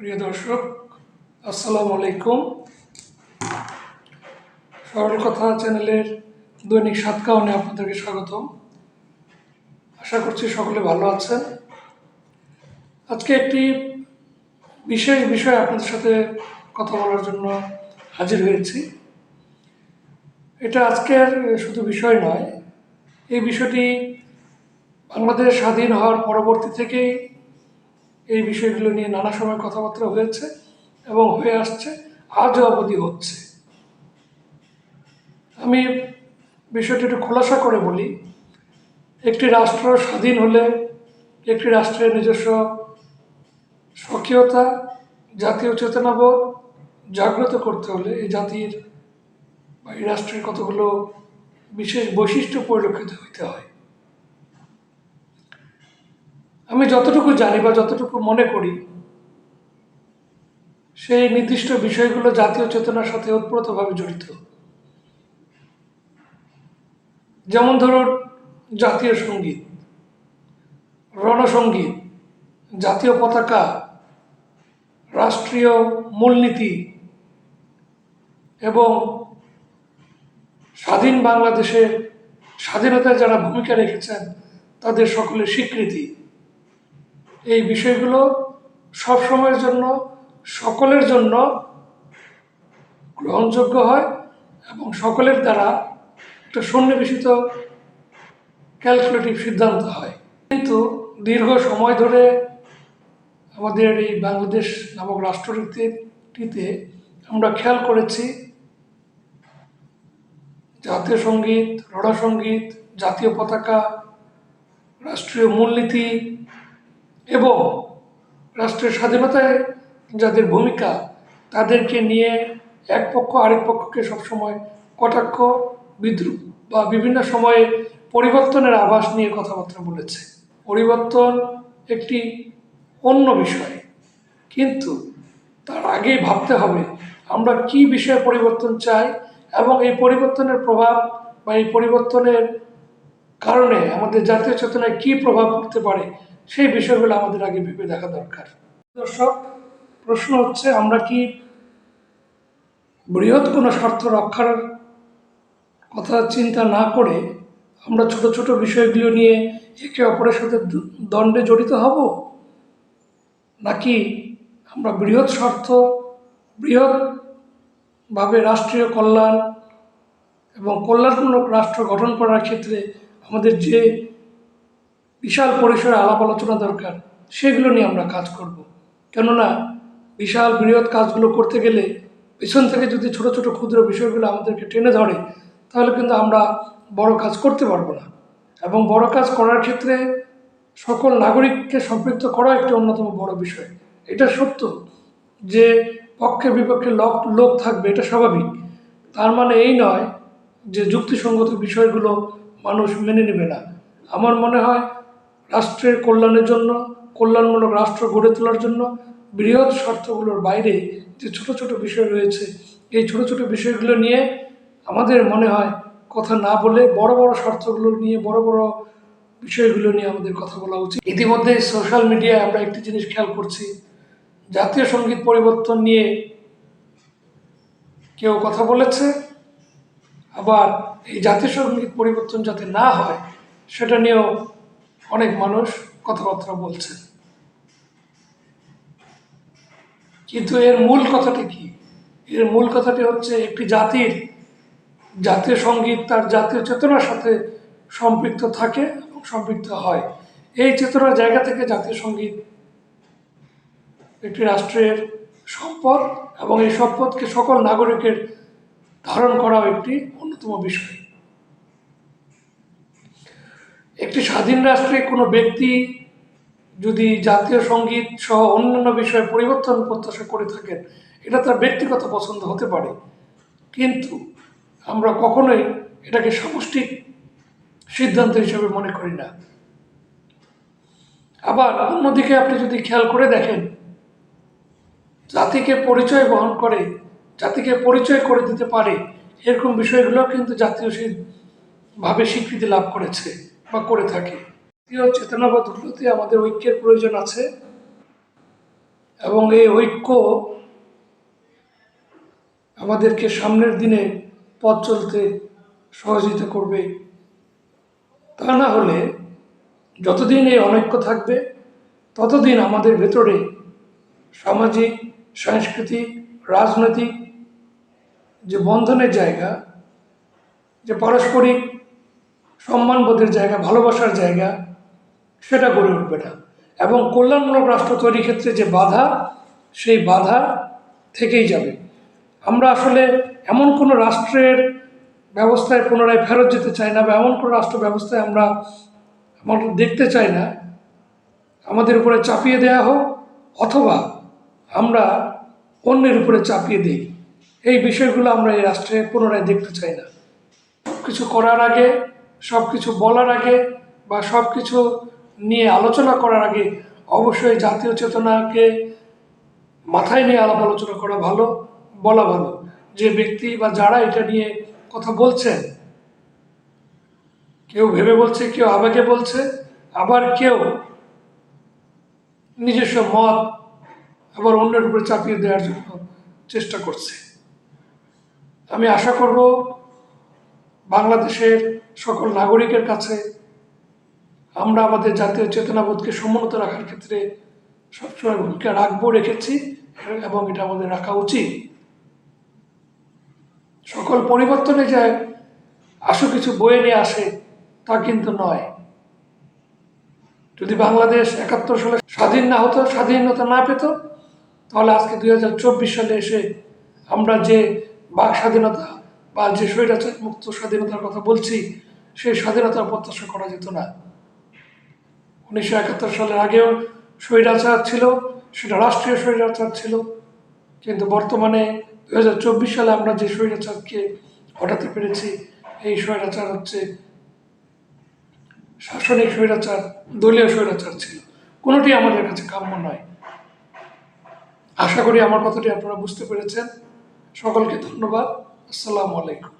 প্রিয় দর্শক, আসসালামু আলাইকুম। সরল কথা চ্যানেলের দৈনিক সাতকাহনে আপনাদেরকে স্বাগতম। আশা করছি সকলে ভালো আছেন। আজকে একটি বিশেষ বিষয় আপনাদের সাথে কথা বলার জন্য হাজির হয়েছি। এটা আজকের শুধু বিষয় নয়, এই বিষয়টি বাংলাদেশ স্বাধীন হওয়ার পরবর্তী থেকেই এই বিষয়গুলো নিয়ে নানা সময় কথাবার্তা হয়েছে এবং হয়ে আসছে, আজও অবধি হচ্ছে। আমি বিষয়টি একটু খোলাসা করে বলি। একটি রাষ্ট্র স্বাধীন হলে একটি রাষ্ট্রের নিজস্ব স্বকীয়তা, জাতীয় চেতনাবোধ জাগ্রত করতে হলে এই জাতির বা এই রাষ্ট্রের কতগুলো বিশেষ বৈশিষ্ট্য পরিলক্ষিত হইতে হয়। আমি যতটুকু জানি বা যতটুকু মনে করি, সেই নির্দিষ্ট বিষয়গুলো জাতীয় চেতনার সাথে ওতপ্রোতভাবে জড়িত। যেমন ধরুন, জাতীয় সংগীত, রণসঙ্গীত, জাতীয় পতাকা, রাষ্ট্রীয় মূলনীতি এবং স্বাধীন বাংলাদেশের স্বাধীনতায় যারা ভূমিকা রেখেছেন, তাদের সকলের স্বীকৃতি। এই বিষয়গুলো সব সময়ের জন্য, সকলের জন্য গ্রহণযোগ্য হয় এবং সকলের দ্বারা একটা সন্নিবেশিত ক্যালকুলেটিভ সিদ্ধান্ত হয়। কিন্তু দীর্ঘ সময় ধরে আমাদের এই বাংলাদেশ নামক রাষ্ট্রটিতে আমরা খেয়াল করেছি, জাতীয় সংগীত, রণসঙ্গীত, জাতীয় পতাকা, রাষ্ট্রীয় মূলনীতি এবং রাষ্ট্রের স্বাধীনতায় যাদের ভূমিকা, তাদেরকে নিয়ে এক পক্ষ আরেক পক্ষকে সবসময় কটাক্ষ, বিদ্রুপ বা বিভিন্ন সময়ে পরিবর্তনের আভাস নিয়ে কথাবার্তা বলেছে। পরিবর্তন একটি অন্য বিষয়, কিন্তু তার আগেই ভাবতে হবে আমরা কি বিষয়ে পরিবর্তন চাই এবং এই পরিবর্তনের প্রভাব বা এই পরিবর্তনের কারণে আমাদের জাতীয় চেতনায় কী প্রভাব পড়তে পারে সেই বিষয়গুলো আমাদের আগে ভেবে দেখা দরকার। দর্শক, প্রশ্ন হচ্ছে, আমরা কি বৃহৎ কোনো স্বার্থ রক্ষার কথা চিন্তা না করে আমরা ছোট ছোট বিষয়গুলো নিয়ে একে অপরের সাথে দ- দ্বন্দ্বে জড়িত হব? নাকি আমরা বৃহৎ স্বার্থ বৃহৎভাবে রাষ্ট্রীয় কল্যাণ এবং কল্যাণমূলক রাষ্ট্র গঠন করার ক্ষেত্রে আমাদের যে বিশাল পরিসরে আলাপ আলোচনা দরকার, সেগুলো নিয়ে আমরা কাজ করব। কেননা, বিশাল বৃহৎ কাজগুলো করতে গেলে পিছন থেকে যদি ছোট ছোট ক্ষুদ্র বিষয়গুলো আমাদেরকে টেনে ধরে, তাহলে কিন্তু আমরা বড় কাজ করতে পারব না। এবং বড় কাজ করার ক্ষেত্রে সকল নাগরিককে সম্পৃক্ত করা একটি অন্যতম বড় বিষয়। এটা সত্য যে পক্ষে বিপক্ষে লোক লোক থাকবে, এটা স্বাভাবিক। তার মানে এই নয় যে যুক্তিসঙ্গত বিষয়গুলো মানুষ মেনে নেবে না। আমার মনে হয় রাষ্ট্রের কল্যাণের জন্য, কল্যাণমূলক রাষ্ট্র গড়ে তোলার জন্য বৃহৎ স্বার্থগুলোর বাইরে যে ছোট ছোট বিষয় রয়েছে, এই ছোট ছোট বিষয়গুলো নিয়ে আমাদের মনে হয় কথা না বলে বড় বড় স্বার্থগুলো নিয়ে, বড় বড় বিষয়গুলো নিয়ে আমাদের কথা বলা উচিত। ইতিমধ্যে সোশ্যাল মিডিয়ায় আমরা একটি জিনিস খেয়াল করছি, জাতীয় সংগীত পরিবর্তন নিয়ে কেউ কথা বলেছে, আবার এই জাতীয় সংগীত পরিবর্তন যাতে না হয়, সেটা নিয়েও অনেক মানুষ কথাবার্তা বলছে। কিন্তু এর মূল কথাটি কি? এর মূল কথাটি হচ্ছে, একটি জাতির জাতীয় সংগীত তার জাতীয় চেতনার সাথে সম্পৃক্ত থাকে এবং সম্পৃক্ত হয়। এই চেতনার জায়গা থেকে জাতীয় সংগীত একটি রাষ্ট্রের সম্পদ এবং এই সম্পদকে সকল নাগরিকের ধারণ করাও একটি অন্যতম বিষয়। একটি স্বাধীন রাষ্ট্রে কোনো ব্যক্তি যদি জাতীয় সংগীত সহ অন্যান্য বিষয়ে পরিবর্তন প্রত্যাশা করে থাকেন, এটা তার ব্যক্তিগত পছন্দ হতে পারে। কিন্তু আমরা কখনোই এটাকে সামষ্টিক সিদ্ধান্ত হিসেবে মনে করি না। আবার অন্যদিকে আপনি যদি খেয়াল করে দেখেন, জাতিকে পরিচয় বহন করে, জাতিকে পরিচয় করে দিতে পারে, এরকম বিষয়গুলো কিন্তু জাতীয় ভাবে স্বীকৃতি লাভ করেছে। বা করে থাকে। জাতীয় চেতনাবোধগুলোতে আমাদের ঐক্যের প্রয়োজন আছে এবং এই ঐক্য আমাদেরকে সামনের দিনে পথ চলতে সহযোগিতা করবে। তা না হলে যতদিন এই অনৈক্য থাকবে, ততদিন আমাদের ভেতরে সামাজিক, সাংস্কৃতিক, রাজনৈতিক যে বন্ধনের জায়গা, যে পারস্পরিক সম্মানবোধের জায়গা, ভালোবাসার জায়গা, সেটা গড়ে উঠবে না। এবং কল্যাণমূলক রাষ্ট্র তৈরির ক্ষেত্রে যে বাধা, সেই বাধা থেকেই যাবে। আমরা আসলে এমন কোনো রাষ্ট্রের ব্যবস্থায় পুনরায় ফেরত যেতে চাই না, বা এমন কোনো রাষ্ট্র ব্যবস্থায় আমরা আমরা দেখতে চাই না। আমাদের উপরে চাপিয়ে দেয়া হোক, অথবা আমরা অন্যের উপরে চাপিয়ে দিই। এই বিষয়গুলো আমরা এই রাষ্ট্রে পুনরায় দেখতে চাই না। কিছু করার আগে সব কিছু বলার আগে বা সব কিছু নিয়ে আলোচনা করার আগে অবশ্যই জাতীয় চেতনাকে মাথায় নিয়ে আলাপ আলোচনা করা ভালো, বলা ভালো। যে ব্যক্তি বা যারা এটা নিয়ে কথা বলছেন কেউ ভেবে বলছে, কেউ আবেগে বলছে, আবার কেউ নিজস্ব মত আবার অন্যের উপরে চাপিয়ে দেওয়ার জন্য চেষ্টা করছে। আমি আশা করব বাংলাদেশের সকল নাগরিকের কাছে আমরা আমাদের জাতীয় চেতনাবোধকে সমুন্নত রাখার ক্ষেত্রে সবসময় ভূমিকা রাখব, রেখেছি এবং এটা আমাদের রাখা উচিত। সকল পরিবর্তনে যে আশু কিছু বয়ে নিয়ে আসে, তা কিন্তু নয়। যদি বাংলাদেশ একাত্তর সালে স্বাধীন না হতো, স্বাধীনতা না পেত, তাহলে আজকে দুই হাজার চব্বিশ সালে এসে আমরা যে বাক স্বাধীনতা বা যে স্বৈরাচার, মুক্ত স্বাধীনতার কথা বলছি, সেই স্বাধীনতার প্রত্যাশা করা যেত না। উনিশশো একাত্তর সালের আগেও স্বৈরাচার ছিল, সেটা রাষ্ট্রীয় স্বৈরাচার ছিল। কিন্তু বর্তমানে দু হাজার চব্বিশ সালে আমরা যে স্বৈরাচারকে হটাতে পেরেছি, এই স্বৈরাচার হচ্ছে শাসনিক স্বৈরাচার, দলীয় স্বৈরাচার ছিল। কোনোটি আমাদের কাছে কাম্য নয়। আশা করি আমার কথাটি আপনারা বুঝতে পেরেছেন। সকলকে ধন্যবাদ। আসসালামু আলাইকুম।